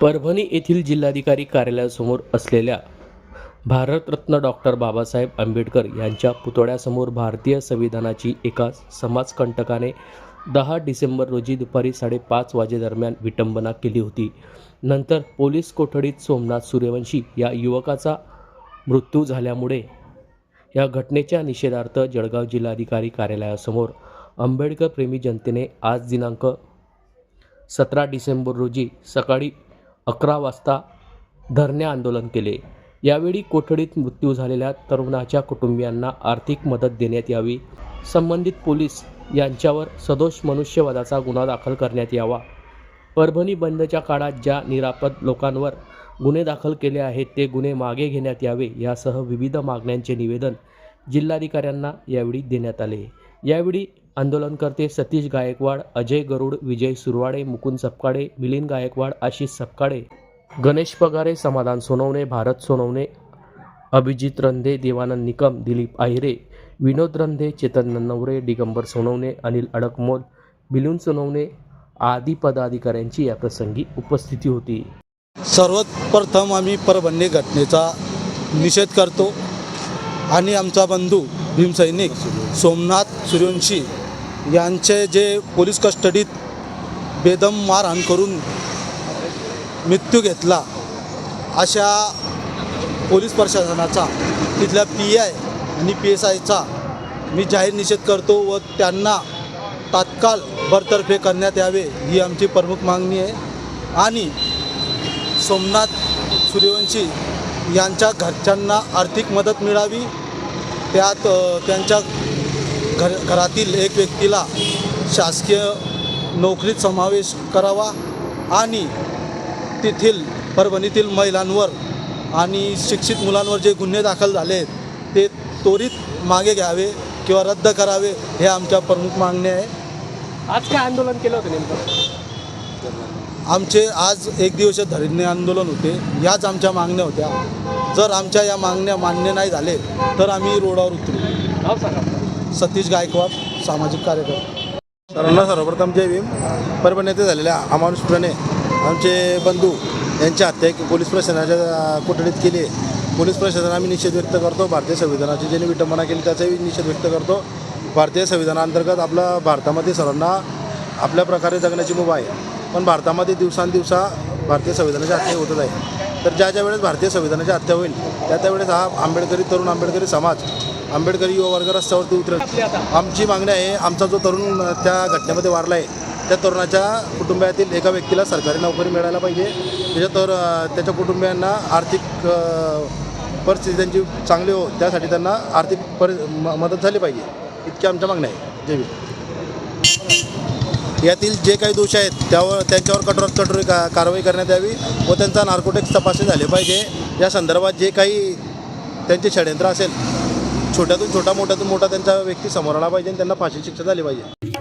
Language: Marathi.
परभणी येथील जिल्हाधिकारी कार्यालयासमोर असलेल्या भारतरत्न डॉक्टर बाबासाहेब आंबेडकर यांच्या पुतळ्यासमोर भारतीय संविधानाची एका समाजकंटकाने दहा डिसेंबर रोजी दुपारी साडेपाच वाजेदरम्यान विटंबना केली होती. नंतर पोलीस कोठडीत सोमनाथ सूर्यवंशी या युवकाचा मृत्यू झाल्यामुळे या घटनेच्या निषेधार्थ जळगाव जिल्हाधिकारी कार्यालयासमोर आंबेडकर प्रेमी जनतेने आज दिनांक सतरा डिसेंबर रोजी सकाळी अकरा वाजता धरणे आंदोलन केले. यावेळी कोठडीत मृत्यू झालेल्या तरुणाच्या कुटुंबियांना आर्थिक मदत देण्यात यावी. संबंधित पोलीस यांच्यावर सदोष मनुष्यवधाचा गुन्हा दाखल करण्यात यावा. परभणी बंदच्या काळात ज्या निरापद लोकांवर गुन्हे दाखल केले आहेत ते गुन्हे मागे घेण्यात यावे यासह विविध मागण्यांचे निवेदन जिल्हाधिकाऱ्यांना यावेळी देण्यात आले. यावेळी आंदोलनकर्ते सतीश गायकवाड अजय गरुड विजय सुरवाडे मुकुंद सपकाळे मिलिंद गायकवाड आशिष सपकाळे गणेश पगारे समाधान सोनवणे भारत सोनवणे अभिजित रंधे देवानंद निकम दिलीप आहिरे विनोद रंधे चेतन नन्नवरे दिगंबर सोनवणे अनिल अडकमोल बिलून सोनवणे आदी पदाधिकाऱ्यांची या प्रसंगी उपस्थिती होती. सर्वप्रथम आम्ही परभणी घटनेचा निषेध करतो आणि आमचा बंधू भीमसैनिक सोमनाथ सूर्यवंशी यांचे जे पोलीस कस्टडीत बेदम मारहाण करून मृत्यू घेतला अशा पोलीस प्रशासनाचा तिथल्या पी आय आणि पी एस आयचा मी जाहीर निषेध करतो व त्यांना तात्काळ बरतर्फे करण्यात यावे ही आमची प्रमुख मागणी आहे. आणि सोमनाथ सूर्यवंशी यांच्या घरच्यांना आर्थिक मदत मिळावी त्यात त्यांच्या घर घरातील एक व्यक्तीला शासकीय नोकरीत समावेश करावा आणि तेथील परभणीतील महिलांवर आणि शिक्षित मुलांवर जे गुन्हे दाखल झाले आहेत, ते त्वरित मागे घ्यावे किंवा रद्द करावे हे आमच्या प्रमुख मागण्या आहे. आज काय आंदोलन केलं होतं नेमकं? आमचे आज एक दिवसीय धरणे आंदोलन होते याच आमच्या मागण्या होत्या. जर आमच्या या मागण्या मान्य नाही झाले तर आम्ही रोडावर उतरू. सतीश गायकवाड सामाजिक कार्यक्रम सर्वांना सर्वप्रथम जय भीम. परभणी येथे झालेल्या अमानुषपणे आमचे बंधू यांची हत्या पोलीस प्रशासनाच्या कोठडीत केली आहे. पोलीस प्रशासन आम्ही निषेध व्यक्त करतो. भारतीय संविधानाची ज्यांनी विटंबना केली त्याचाही निषेध व्यक्त करतो. भारतीय संविधानाअंतर्गत आपल्या भारतामध्ये सर्वांना आपल्या प्रकारे जगण्याची मुभा आहे. पण भारतामध्ये दिवसांदिवसा भारतीय संविधानाची हत्या होतच आहे. तर ज्या ज्या वेळेस भारतीय संविधानाची हत्या होईल त्या त्यावेळेस हा आंबेडकरी तरुण आंबेडकरी समाज आंबेडकरी युवा वर्ग रस्त्यावरती उतरेल आमची मागणी आहे आमचा जो तरुण त्या घटनेमध्ये वारला आहे त्या तरुणाच्या कुटुंबातील एका व्यक्तीला सरकारी नोकरी मिळायला पाहिजे. त्याच्या तर त्याच्या कुटुंबियांना आर्थिक परिस्थिती त्यांची चांगली हो त्यासाठी त्यांना आर्थिक परि म- मदत झाली पाहिजे. इतकी आमच्या मागण्या आहे. भीम. यातील जे काही दोष आहेत त्यावर त्यांच्यावर कठोरात कठोर का कारवाई करण्यात यावी व त्यांचा नार्कोटिक्स तपासणी झाले पाहिजे. या संदर्भात जे काही त्यांचे षडयंत्र असेल छोट्यातून छोटा मोठ्यातून मोठा त्यांचा व्यक्ती समोर आला पाहिजे आणि त्यांना फाशी शिक्षा झाली पाहिजे.